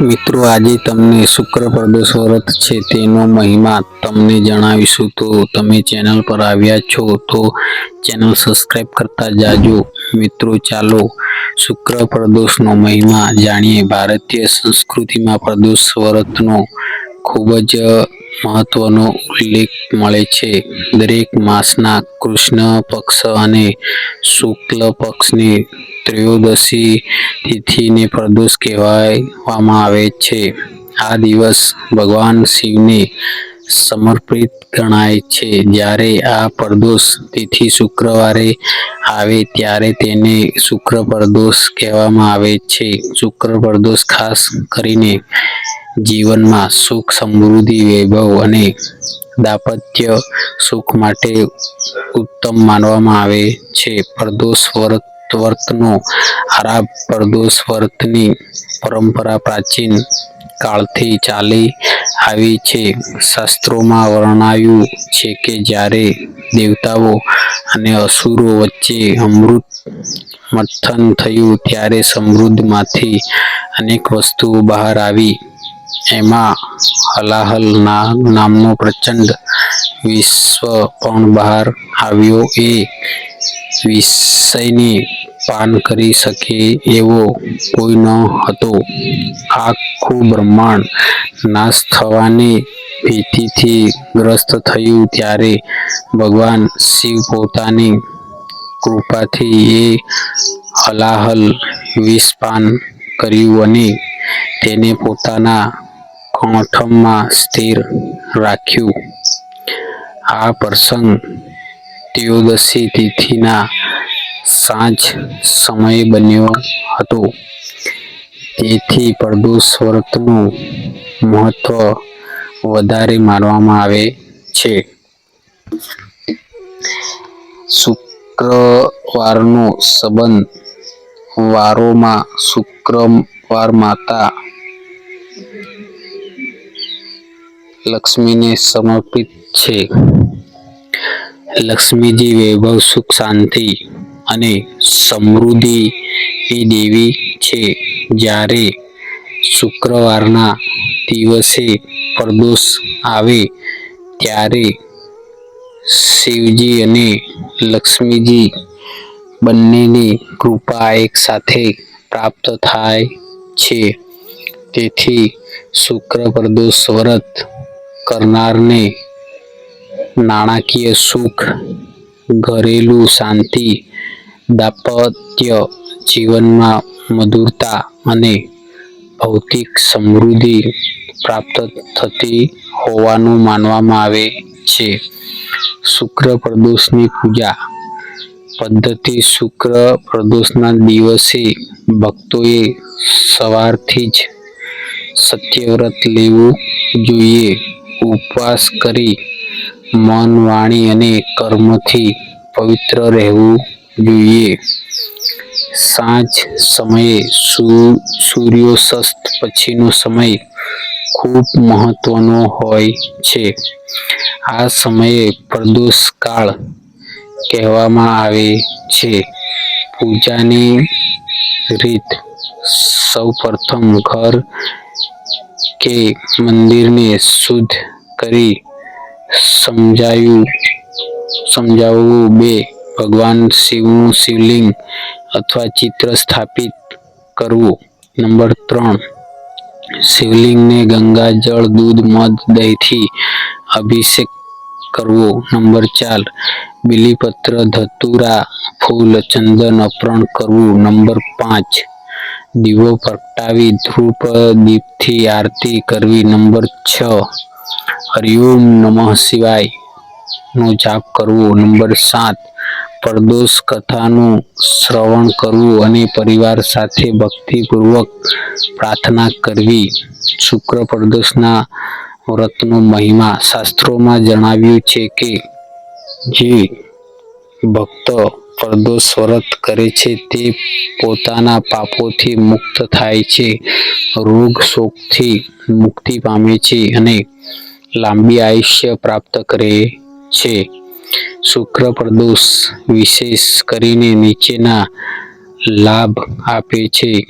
મિત્રો, આજે તમને શુક્ર પ્રદોષ વ્રત છે તેનો મહિમા તમને જણાવીશું. તો તમે ચેનલ પર આવ્યા છો તો ચેનલ સબસ્ક્રાઈબ કરતા જાજો. મિત્રો, ચાલો શુક્ર પ્રદોષનો મહિમા જાણીએ. ભારતીય સંસ્કૃતિમાં પ્રદોષ વ્રતનો ખૂબ જ મહત્વનો ઉલ્લેખ મળે છે. દરેક માસના કૃષ્ણ પક્ષ અને શુક્લ પક્ષની ત્રયોદશી તિથિને પ્રદોષ કહેવામાં આવે છે. આ દિવસ ભગવાન શિવને સમર્પિત ગણાય છે. જ્યારે આ પ્રદોષ તિથિ શુક્રવારે આવે ત્યારે તેને શુક્ર પ્રદોષ કહેવામાં આવે છે. શુક્ર પ્રદોષ ખાસ કરીને જીવનમાં સુખ, સમૃદ્ધિ, વૈભવ અને દાંપત્ય સુખ માટે ઉત્તમ માનવામાં આવે છે. પ્રદોષ વર્ત, વર્તનો આરાબ પ્રદોષ વર્તની પરંપરા પ્રાચીન કાળથી ચાલી આવી છે. શાસ્ત્રોમાં વર્ણાયું છે કે જ્યારે દેવતાઓ અને અસુરો વચ્ચે અમૃત મથન થયું, ત્યારે સમૃદ્ધમાંથી અનેક વસ્તુઓ બહાર આવી. એમાં હલાહલ નામનો પ્રચંડ વિશ્વ પણ બહાર આવ્યો એ વિષયને પાન કરી શકે એવો કોઈ ન હતો. આખું બ્રહ્માંડ નાશ થવાની ભીતિથી ગ્રસ્ત થયું ત્યારે ભગવાન શિવ પોતાની કૃપાથી એ હલાહલ વિષ પાન કર્યું અને તેને પોતાના કમઠમાં સ્થિર રાખ્યું. આ પ્રસંગ ત્રયોદશી તિથિના સાંજ સમયે બન્યો હતો. તેથી પ્રદોષ વ્રતનું મહત્વ વધારે માનવામાં આવે છે. શુક્રવારનો સંબંધ વારોમાં શુક્રવાર માતા લક્ષ્મીને સમર્પિત છે. લક્ષ્મીજી વૈભવ, સુખ, શાંતિ અને સમૃદ્ધિની દેવી છે. જ્યારે શુક્રવારના દિવસે પ્રદોષ આવે, ત્યારે શિવજી અને લક્ષ્મીજી બંનેની કૃપા એક સાથે પ્રાપ્ત થાય છે. તેથી શુક્ર, પ્રદોષ, વ્રત કરનારને નાણાકીય સુખ, ઘરેલું શાંતિ, દાંપત્ય જીવનમાં મધુરતા અને ભૌતિક સમૃદ્ધિ પ્રાપ્ત થતી હોવાનું માનવામાં આવે છે. શુક્ર પ્રદોષની પૂજા. પદ્ધતિ શુક્ર પ્રદોષના દિવસે ભક્તોએ સવારથી જ સત્યવ્રત લેવું જોઈએ. ઉપવાસ કરી મન વાણી અને કર્મથી પવિત્ર રહેવું જોઈએ. સાંજ સમયે સૂ સૂર્યાસ્ત પછીનો સમય ખૂબ મહત્વનો હોય છે. આ સમયે પ્રદોષકાળ કહેવામાં આવે છે. પૂજાની રીત સૌપ્રથમ ઘર કે મંદિરને શુદ્ધ કરી સમજાયું. સમજાવવું બે, ભગવાન શિવનું શિવલિંગ અથવા ચિત્ર સ્થાપિત કરવું. નંબર ત્રણ, શિવલિંગને ગંગાજળ દૂધ, મધ, દહીંથી અભિષેક કરવો. નંબર ચાર, બીલીપત્ર, ધતુરા, ફૂલ, ચંદન અપહરણ કરવું. નંબર પાંચ દીવો પ્રગટાવી ધૂપ દીપથી આરતી કરવી. નંબર છ, હરિઓમ નમઃ શિવાય નો જાપ કરવો. નંબર સાત, પરદોષ કથાનું શ્રવણ કરવું અને પરિવાર સાથે ભક્તિપૂર્વક પ્રાર્થના કરવી. શુક્ર પ્રદોષના વ્રતનો મહિમા શાસ્ત્રોમાં જણાવ્યું છે કે, જે ભક્તો પ્રદોષ વ્રત કરે છે, તે પોતાના પાપોથી મુક્ત થાય છે, રોગ શોકથી મુક્તિ પામે છે અને લાંબી આયુષ્ય પ્રાપ્ત કરે છે. શુક્ર પ્રદોષ વિશેષ કરીને નીચેના લાભ આપે છે.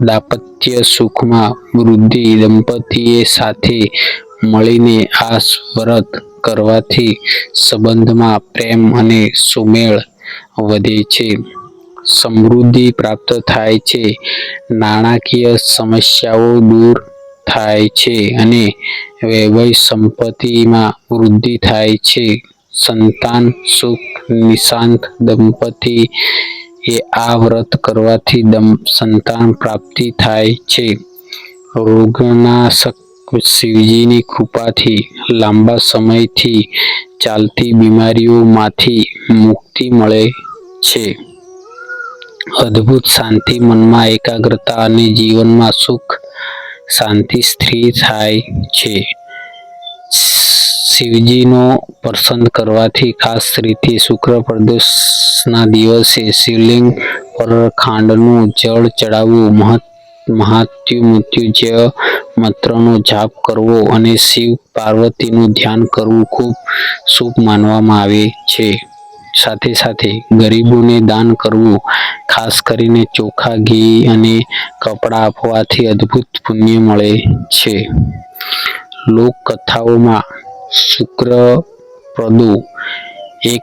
દાંપત્ય સુખમાં વૃદ્ધિ દંપતીએ સાથે મળીને આ વ્રત કરવાથી સંબંધમાં પ્રેમ અને સુમેળ વધે છે. સમૃદ્ધિ પ્રાપ્ત થાય છે. નાણાકીય સમસ્યાઓ દૂર થાય છે અને વૈભવ સંપત્તિમાં વૃદ્ધિ થાય છે. સંતાન સુખ નિશાંત દંપતી એ આ વ્રત કરવાથી દમ- સંતાન પ્રાપ્તિ થાય છે. રોગનાશક શિવજીની કૃપાથી લાંબા સમયથી ચાલતી બીમારીઓમાંથી મુક્તિ મળે છે. અદ્ભુત શાંતિ મનમાં એકાગ્રતા અને જીવનમાં સુખ, શાંતિ સ્થિર થાય છે. શિવજીનો પ્રસન્ન કરવાથી ખાસ રીતે શુક્ર પ્રદોષના દિવસે શિવલિંગ પર ખાંડનું જળ ચડાવવું મહત મહાત્યુમૃત્યુજય મંત્રનો જાપ કરવો અને શિવ પાર્વતીનું ધ્યાન કરવું ખૂબ શુભ માનવામાં આવે છે. સાથે સાથે ગરીબોને દાન કરવું, ખાસ કરીને ચોખા, ઘી અને કપડાં આપવાથી અદ્ભુત પુણ્ય મળે છે. લોકકથાઓમાં શુક્રપ્રદુ એક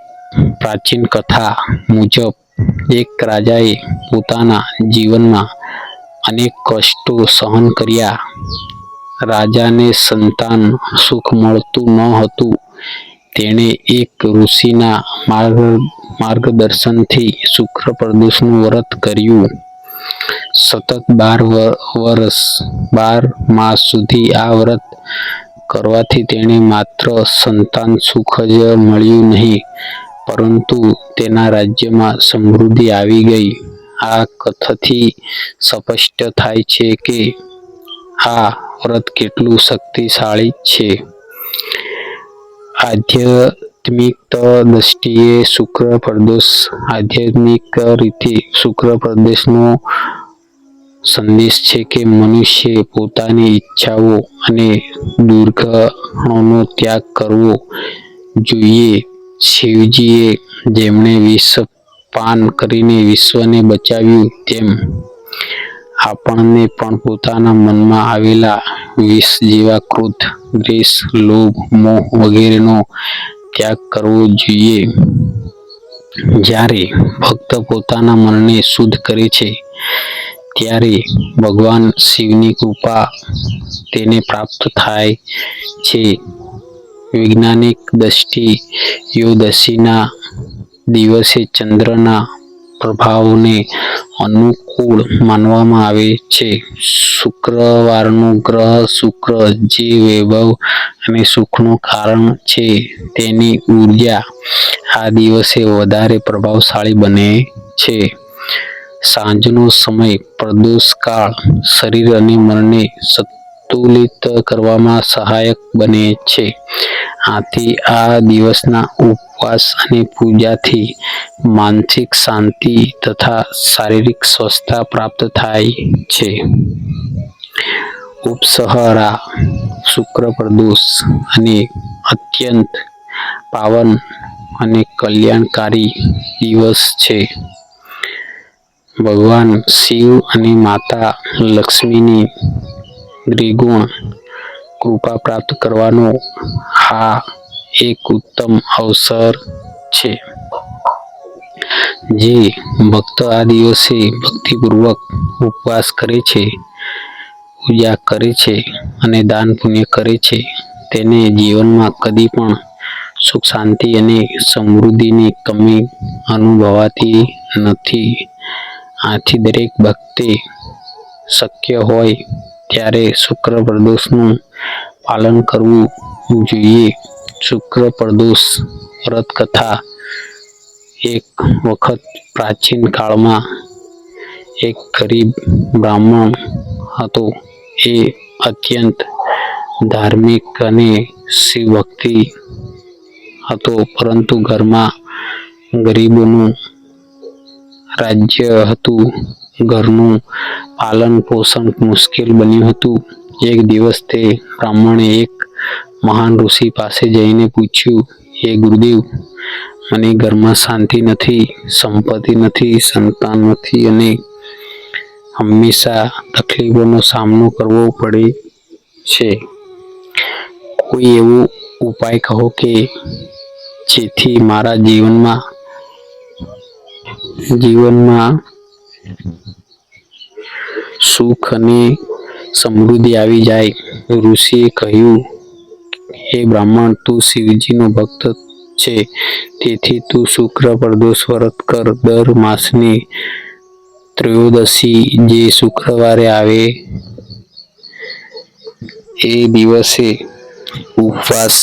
પ્રાચીન કથા મુજબ એક રાજાએ પોતાના જીવનમાં અનેક કષ્ટો સહન કર્યા. રાજાને સંતાન સુખ મળતું ન હતું. તેણે એક ઋષિના માર્ગ, માર્ગદર્શનથી શુક્ર પ્રદોષનું વ્રત કર્યું. સતત બાર વર્ષ, બાર માસ સુધી આ વ્રત કરવાથી તેણે માત્ર સંતાન સુખ જ મળ્યું નહીં, પરંતુ તેના રાજ્યમાં સમૃદ્ધિ આવી ગઈ. આ કથાથી સ્પષ્ટ થાય છે કે આ વ્રત કેટલું શક્તિશાળી છે. આધ્યાત્મિક દ્રષ્ટિએ શુક્ર પ્રદેશ આધ્યાત્મિક રીતે શુક્ર પ્રદેશનો સંદેશ છે કે મનુષ્ય પોતાની ઈચ્છાઓ અને દુર્ગણોનો ત્યાગ કરવો જોઈએ. શિવજીએ જેમણે વિષ પાન કરીને વિશ્વને બચાવ્યું તેમ આપણને પણ પોતાના મનમાં આવેલા વિષ જેવા ક્રોધ, દ્વેષ, લોભ, મોહ વગેરેનો ત્યાગ કરવો જોઈએ. જ્યારે ભક્ત પોતાના મનને શુદ્ધ કરે છે, ત્યારે ભગવાન શિવની કૃપા તેને પ્રાપ્ત થાય છે. વૈજ્ઞાનિક દ્રષ્ટિએ દિવસે ચંદ્રના પ્રભાવને અનુકૂળ માનવામાં આવે છે. શુક્રવારનું ગ્રહ શુક્ર જે વૈભવ અને સુખનું કારણ છે તેની ઊર્જા આ દિવસે વધારે પ્રભાવશાળી બને છે. સાંજનો સમય પ્રદોષકાળ શરીર અને મનને સંતુલિત કરવામાં સહાયક બને છે. આથી આ દિવસના ઉપવાસ અને પૂજાથી માનસિક શાંતિ તથા શારીરિક સ્વસ્થતા પ્રાપ્ત થાય છે. ઉપસહરા, શુક્ર પ્રદોષ અને અત્યંત પાવન અને કલ્યાણકારી દિવસ છે. ભગવાન શિવ અને માતા લક્ષ્મીની દ્વિગુણ કૃપા પ્રાપ્ત કરવાનો આ એક ઉત્તમ અવસર છે. જે ભક્ત આ દિવસે ભક્તિપૂર્વક ઉપવાસ કરે છે, પૂજા કરે છે અને દાન પુણ્ય કરે છે, તેને જીવનમાં કદી પણ સુખ, શાંતિ અને સમૃદ્ધિની કમી અનુભવાતી નથી. આથી દરેક ભક્તે શક્ય હોય ત્યારે શુક્ર પ્રદોષનું પાલન કરવું જોઈએ. શુક્ર પ્રદોષ વ્રત કથા એક વખત પ્રાચીન કાળમાં એક ગરીબ બ્રાહ્મણ હતો. એ અત્યંત ધાર્મિક અને શિવભક્તિ હતો, પરંતુ ઘરમાં ગરીબોનું રાજ્ય હતું. ઘરનું પાલન પોષણ મુશ્કેલ બન્યું હતું. એક દિવસ તે બ્રાહ્મણે એક મહાન ઋષિ પાસે જઈને પૂછ્યું, હે ગુરુદેવ, મને ઘરમાં શાંતિ નથી, સંપત્તિ નથી, સંતાન નથી અને હંમેશા તકલીફોનો સામનો કરવો પડે છે. કોઈ એવો ઉપાય કહો કે જેથી મારા જીવનમાં જીવનમાં સુખ અને સમૃદ્ધિ આવી જાય. ઋષિએ કહ્યું, હે બ્રાહ્મણ, તું શિવજીનો ભક્ત છે. તેથી તું શુક્ર પ્રદોષ વ્રત કર. દર માસની ત્રયોદશી જે શુક્રવારે આવે, એ દિવસે ઉપવાસ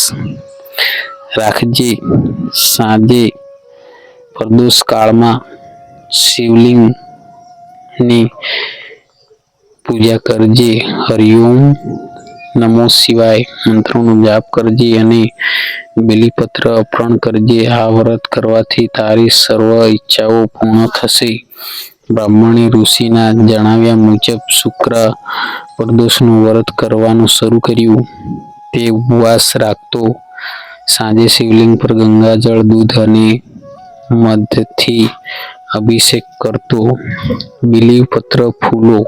રાખજે. સાંજે પ્રદોષ કાળમાં શિવલિંગની પૂજા કરજે, હરિઓમ નમો શિવાય, મંત્રોનો જાપ કરજે અને બિલીપત્ર અર્પણ કરજે. આ વ્રત કરવાથી તારી સર્વ ઈચ્છાઓ પૂર્ણ થશે. બ્રાહ્મણે ઋષિના જણાવ્યા મુજબ શુક્ર પ્રદોષનું વ્રત કરવાનું શરૂ કર્યું. તે ઉપવાસ રાખતો સાંજે શિવલિંગ પર ગંગાજળ દૂધ અને મધથી અભિષેક કરતો, બિલીપત્ર ફૂલો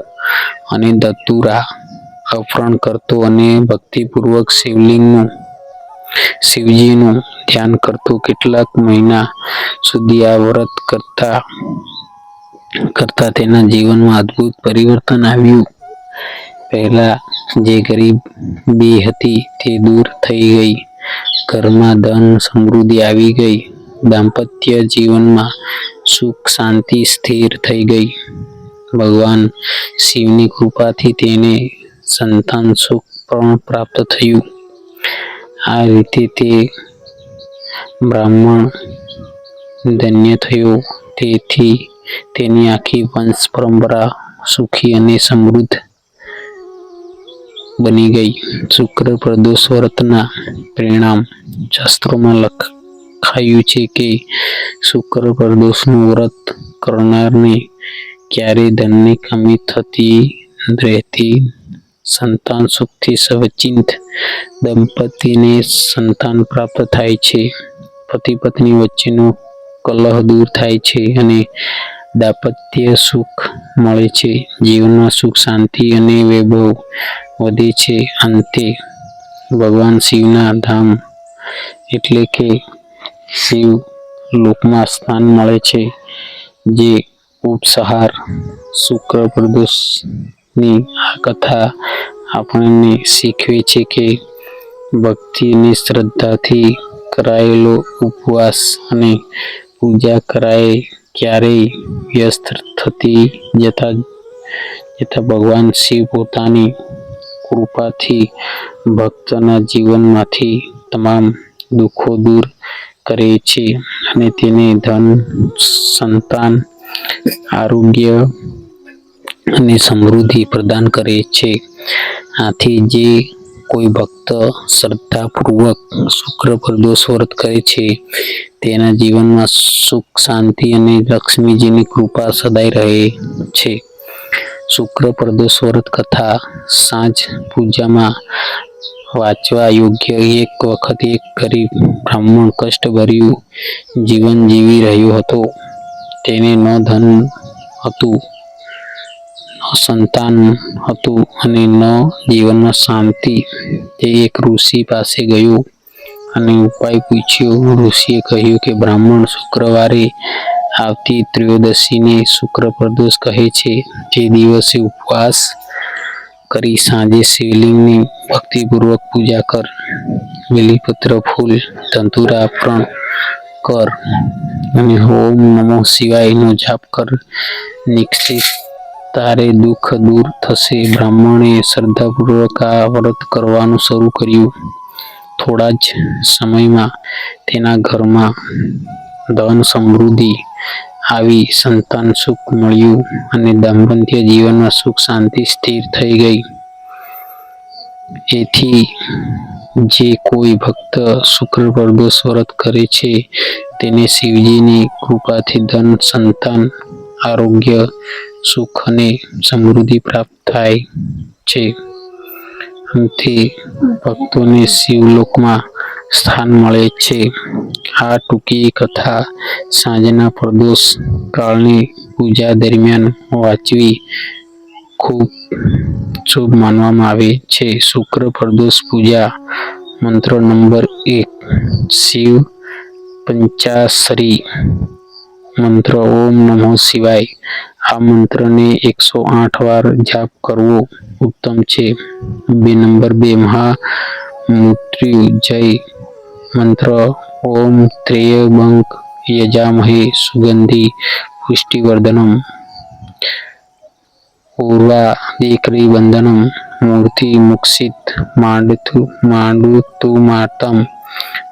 અને ધતુરા અર્પણ કરતો અને ભક્તિપૂર્વક શિવલિંગનું, શિવજીનું ધ્યાન કરતો. કેટલાક મહિના સુધી આ વ્રત કરતા કરતા તેના જીવનમાં અદ્ભુત પરિવર્તન આવ્યું. પહેલા જે ગરીબી હતી તે દૂર થઈ ગઈ. ઘરમાં ધન સમૃદ્ધિ આવી ગઈ. દાંપત્ય જીવનમાં સુખ શાંતિ સ્થિર થઈ ગઈ ભગવાન શિવની કૃપાથી તેને સંતાન સુખ પણ પ્રાપ્ત થયું આ રીતે તે બ્રાહ્મણ ધન્ય થયો તેથી તેની આખી વંશ પરંપરા સુખી અને સમૃદ્ધ બની ગઈ શુક્ર પ્રદોષ વ્રતના પરિણામ શાસ્ત્રોમાં લખાયું છે કે શુક્ર પ્રદોષનું વ્રત કરનારને ક્યારેય ધનની કમી થતી રહેતી સંતાન સુખથી સવચિંત દંપતીને સંતાન પ્રાપ્ત થાય છે. પતિ પત્ની વચ્ચેનો કલહ દૂર થાય છે અને દાંપત્ય સુખ મળે છે. જીવનમાં સુખ, શાંતિ અને વૈભવ વધે છે. અંતે ભગવાન શિવના ધામ એટલે કે શિવ લોકમાં સ્થાન મળે છે, જે ઉપસહાર શુક્ર પ્રદોષની આ કથા આપણને શીખવે છે કે ભક્તિની શ્રદ્ધાથી કરાયેલો ઉપવાસ અને પૂજા કરાય ક્યારેય વ્યસ્ત થતી જતા જતા ભગવાન શિવ પોતાની કૃપાથી ભક્તના જીવનમાંથી તમામ દુઃખો દૂર કરે છે અને તેને ધન, સંતાન, આરોગ્ય અને સમૃદ્ધિ પ્રદાન કરે છે આથી જે કોઈ ભક્ત શ્રદ્ધાપૂર્વક શુક્ર પ્રદોષ વ્રત કરે છે, તેના જીવનમાં સુખ, શાંતિ અને લક્ષ્મીજીની કૃપા સદાય રહે છે. શુક્ર પ્રદોષ વ્રત કથા સાંજ પૂજામાં વાંચવા યોગ્ય એક વખત એક ગરીબ બ્રાહ્મણ કષ્ટભર્યું જીવન જીવી રહ્યો હતો. તેને ન ધન હતું, ન સંતાન હતું અને ન જીવનમાં શાંતિ. તે એક ઋષિ પાસે ગયો અને ઉપાય પૂછ્યો. ઋષિએ કહ્યું કે, બ્રાહ્મણ શુક્રવારે આવતી ત્રયોદશીને શુક્ર પ્રદોષ કહે છે. તે દિવસે ઉપવાસ કરી સાંજે શિવલિંગની ભક્તિપૂર્વક પૂજા કર. બિલીપત્ર ફૂલ તંતુરાપણ કર અને ઓમ નમો શિવાયનો જાપ કર. નિક્ષિત તારે દુઃખ દૂર થશે. બ્રાહ્મણે શ્રદ્ધાપૂર્વક આ વ્રત કરવાનું શરૂ કર્યું. થોડા જ સમયમાં તેના ઘરમાં ધન સમૃદ્ધિ આવી સંતાન સુખ મળ્યું અને દાંપત્ય જીવનમાં સુખ, શાંતિ, સ્થિર થઈ ગઈ. એથી જે કોઈ ભક્ત શુક્ર પ્રદોષ વ્રત કરે છે, તેને શિવજીની કૃપાથી ધન, સંતાન, આરોગ્ય, સુખ અને સમૃદ્ધિ પ્રાપ્ત થાય છે. અંતે ભક્તોને શિવલોકમાં સ્થાન મળે છે. આ ટૂંકી કથા સાંજના પ્રદોષ કાળની પૂજા દરમિયાન વાંચવી ખૂબ શુભ માનવામાં આવે છે. શુક્ર પ્રદોષ પૂજા, મંત્ર નંબર એક, શિવ પંચાસરી મંત્ર ઓમ નમો શિવાય. આ મંત્રને એકસો આઠ વાર જાપ કરવો ઉત્તમ છે. બે નંબર બે મહા મૃત્યુજય મંત્ર ઓમ ત્રયંબક યજામહે સુગંધિ પુષ્ટિવર્ધનમ ઉર્વા દીકરી બંધનમ મૂર્તિ મુક્ષિત માંડતુ માંડતુ માતમ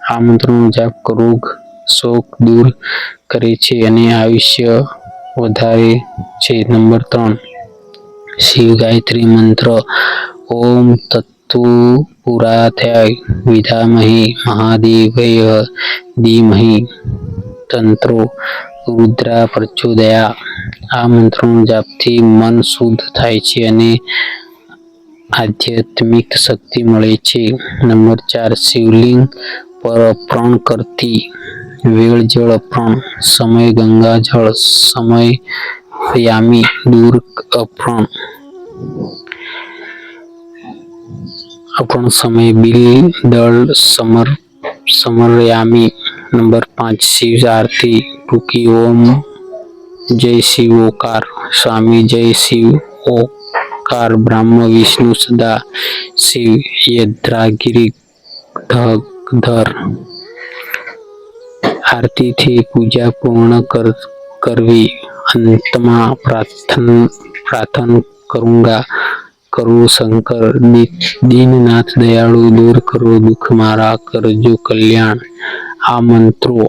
આ મંત્રનો જાપ રોગ શોક દૂર કરે છે અને આયુષ્ય વધારે છે નંબર ત્રણ શિવ ગાયત્રી મંત્ર ઓમ તત્તુ પુરાથ્ય વિધામહી મહાદેવય ધીમહિ તંત્રો રુદ્રા પ્રચોદયા આ મંત્રોનો જાપથી મન શુદ્ધ થાય છે અને આધ્યાત્મિક શક્તિ મળે છે નંબર ચાર શિવલિંગ પર અર્પણ કરતી વેળ જળ અર્પણ સમય ગંગા જળ સમય યામી દૂર અર્પણ અર્પણ સમય બિલ દળ સમર, સમરયામી નંબર પાંચ શિવ આરતી, ટૂંકી ઓમ, જય શિવ ઓકાર, સ્વામી જય શિવ ઓકાર બ્રહ્મ વિષ્ણુ સદા, શિવ યદ્રાગીરી ધર આરતીથી પૂજા પૂર્ણ કર, કરવી અંતમાં પ્રાર્થન પ્રાર્થન કરુંગા કરું શંકર દીનનાથ દયાળુ દૂર કરો દુઃખ મારા, કરજો કલ્યાણ. આ મંત્રો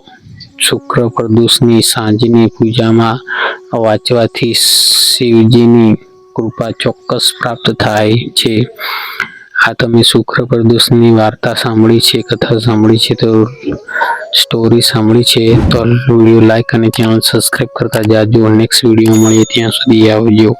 શુક્ર પ્રદોષની સાંજની પૂજામાં વાંચવાથી શિવજીની કૃપા ચોક્કસ પ્રાપ્ત થાય છે. આ તમે શુક્ર પ્રદોષની વાર્તા સાંભળી છે, કથા સાંભળી છે, તો સ્ટોરી સાંભળી છે, તો વીડિયો લાઈક અને ચેનલ સબસ્ક્રાઈબ કરતા જાજો. નેક્સ્ટ વીડિયો મળીએ ત્યાં સુધી આવજો.